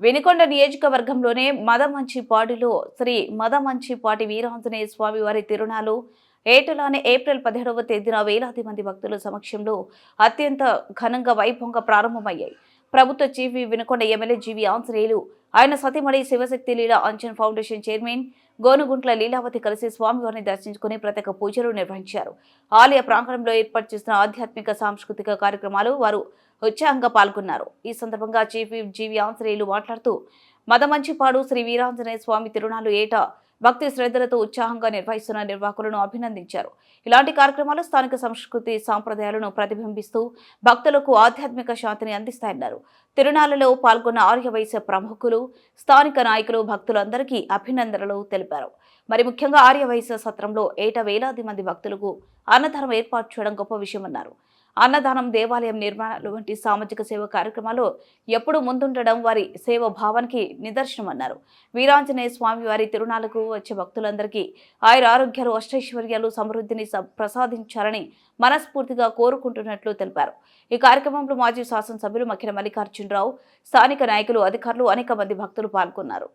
వెనుకొండ నియోజకవర్గంలోనే మదమంచిపాటిలో శ్రీ మదమంచిపాటి వీరాంజనేయ స్వామి వారి తిరునాలు ఏటలోనే ఏప్రిల్ పదిహేడవ తేదీన వేలాది మంది భక్తుల సమక్షంలో అత్యంత ఘనంగా వైభవంగా ప్రారంభమయ్యాయి. ప్రభుత్వ chief Vinukonda MLA G V Anjaneyulu ఆయన సతీమణి శివశక్తి లీలా అంజన్ ఫౌండేషన్ చైర్మన్ గోనుగుంట్ల లీలావతి కలిసి స్వామివారిని దర్శించుకుని ప్రత్యేక పూజలు నిర్వహించారు. ఆలయ ప్రాంగణంలో ఏర్పాటు చేసిన ఆధ్యాత్మిక సాంస్కృతిక కార్యక్రమాలు వారు ఉత్సాహంగా పాల్గొన్నారు. ఈ సందర్భంగా చీఫ్ జీవి ఆంజనేయులు మాట్లాడుతూ మదమంచిపాడు శ్రీ వీరాంజనేయ స్వామి తిరునాలు ఏటా భక్తి శ్రద్ధలతో ఉత్సాహంగా నిర్వహిస్తున్న నిర్వాహకులను అభినందించారు. ఇలాంటి కార్యక్రమాలు స్థానిక సంస్కృతి సాంప్రదాయాలను ప్రతిబింబిస్తూ భక్తులకు ఆధ్యాత్మిక శాంతిని అందిస్తాయన్నారు. తిరునాళ్ళలో పాల్గొన్న ఆర్యవైశ్య ప్రముఖులు స్థానిక నాయకులు భక్తులందరికీ అభినందనలు తెలిపారు. మరి ముఖ్యంగా ఆర్యవైశ్య సత్రంలో ఏటా వేలాది మంది భక్తులకు అన్నదానం ఏర్పాటు చేయడం గొప్ప విషయమన్నారు. అన్నదానం దేవాలయం నిర్మాణాలు వంటి సామాజిక సేవ కార్యక్రమాలు ఎప్పుడూ ముందుండడం వారి సేవ భావానికి నిదర్శనమన్నారు. వీరాంజనేయ స్వామి వారి తిరుణాలకు వచ్చే భక్తులందరికీ ఆయుర ఆరోగ్యాలు అష్టైశ్వర్యాలు సమృద్ధిని ప్రసాదించాలని మనస్ఫూర్తిగా కోరుకుంటున్నట్లు తెలిపారు. ఈ కార్యక్రమంలో మాజీ శాసనసభ్యులు మక్కిన మల్లికార్జునరావు స్థానిక నాయకులు అధికారులు అనేక మంది భక్తులు పాల్గొన్నారు.